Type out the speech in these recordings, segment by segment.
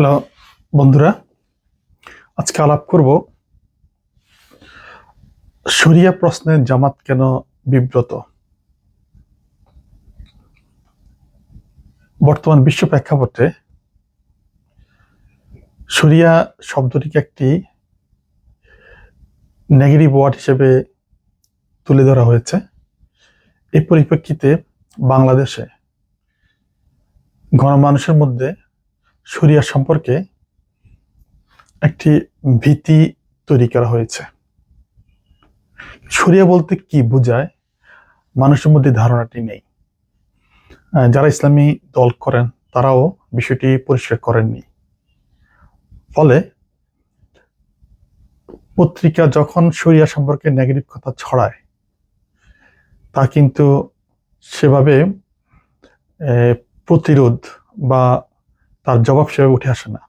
Hello বন্ধুরা, আজকে আলাপ করব শরিয়া প্রশ্নে জামাত কেন বিব্রত? বর্তমান বিশ্ব প্রেক্ষাপটে শরিয়া শব্দটিকে একটি নেগেটিভ ওয়ার্ড হিসেবে তুলে ধরা হয়েছে। এই পরিপ্রেক্ষিতে বাংলাদেশে গণমানুষের মধ্যে শরিয়া সম্পর্কে একটি ভীতি তৈরি করা হয়েছে। শরিয়া বলতে কি বোঝায়? মানুষের মধ্যে ধারণাটি নেই। যারা ইসলামী দল করেন, তারাও বিষয়টি পরিষ্কার করেননি। ফলে পত্রিকা যখন শরিয়া সম্পর্কে নেগেটিভ কথা ছড়ায়, তা কিন্তু সেভাবে প্রতিরোধ বা তার জবাব সেভাবে উঠে আসে না।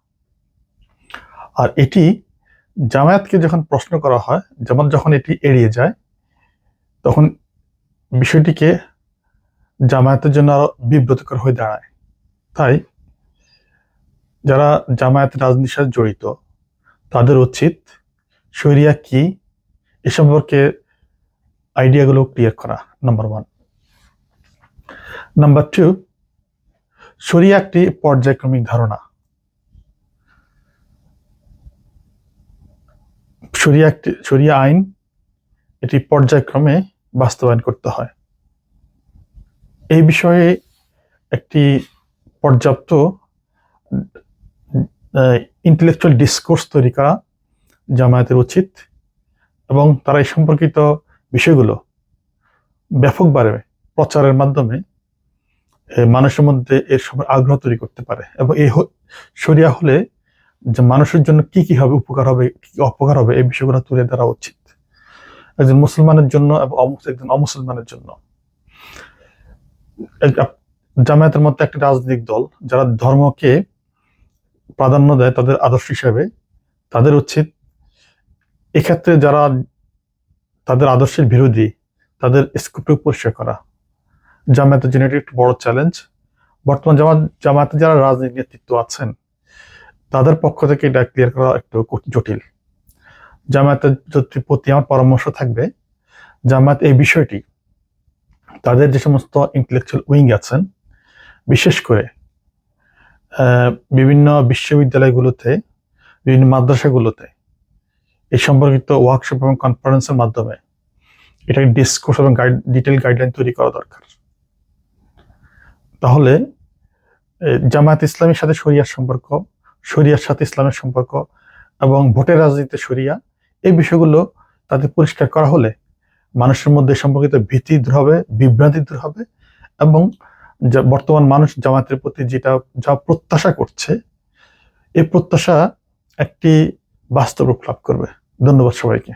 আর এটি জামায়াতকে যখন প্রশ্ন করা হয়, যেমন যখন এটি এড়িয়ে যায়, তখন বিষয়টিকে জামায়াতের জন্য আরও বিব্রতকর হয়ে দাঁড়ায়। তাই যারা জামায়াত রাজনীতির সাথে জড়িত, তাদের উচিত শরিয়া কি, এ সম্পর্কে আইডিয়াগুলো ক্লিয়ার করা নাম্বার ওয়ান নাম্বার টু শরিয়া একটি পর্যায়ক্রমিক ধারণা। শরিয়া একটি শরিয়া আইন এটি পর্যায়ক্রমে বাস্তবায়ন করতে হয়। এই বিষয়ে একটি পর্যাপ্ত ইন্টেলেকচুয়াল ডিসকোর্স তৈরি করা জামায়াতের উচিত এবং তারা এই সম্পর্কিত বিষয়গুলো ব্যাপকভাবে প্রচারের মাধ্যমে মানুষের মধ্যে এর সময় আগ্রহ তৈরি করতে পারে এবং এই শরিয়া হলে যে মানুষের জন্য কি কি হবে, উপকার হবে, কি অপকার হবে, এই বিষয়গুলো তুলে ধরা উচিত। একজন মুসলমানের জন্য এবং একজন অমুসলমানের জন্য। জামায়াতের মধ্যে একটা রাজনৈতিক দল, যারা ধর্মকে প্রাধান্য দেয় তাদের আদর্শ হিসাবে, তাদের উচিত এক্ষেত্রে যারা তাদের আদর্শের বিরোধী, তাদের স্কোপে পরিষ্কার করা। জামায়াতের জন্য এটি একটি বড় চ্যালেঞ্জ বর্তমান জামাত জামায়াতে যারা রাজনীতি নেতৃত্ব আছেন, তাদের পক্ষ থেকে এটা ক্লিয়ার করা একটু জটিল। জামায়াতের প্রতি আমার পরামর্শ থাকবে, জামায়াত এই বিষয়টি, তাদের যে সমস্ত ইন্টেলেকচুয়াল উইং আছেন, বিশেষ করে বিভিন্ন বিশ্ববিদ্যালয়গুলোতে, বিভিন্ন মাদ্রাসাগুলোতে, এই সম্পর্কিত ওয়ার্কশপ এবং কনফারেন্সের মাধ্যমে, এটাকে ডিসকোর্স এবং গাইড ডিটেল গাইডলাইন তৈরি করা দরকার। তাহলে জামায়াত ইসলামের সাথে শরিয়ার সম্পর্ক, শরিয়ার সাথে ইসলামের সম্পর্ক এবং ভোটের রাজনীতিতে শরিয়া, এই বিষয়গুলো তাদের পরিষ্কার করা হলে মানুষের মধ্যে সম্পর্কিত ভীতি দূর হবে, বিভ্রান্তি দূর হবে এবং যা, বর্তমান মানুষ জামায়াতের প্রতি যেটা, যা প্রত্যাশা করছে, এই প্রত্যাশা একটি বাস্তব রূপ লাভ করবে। ধন্যবাদ সবাইকে।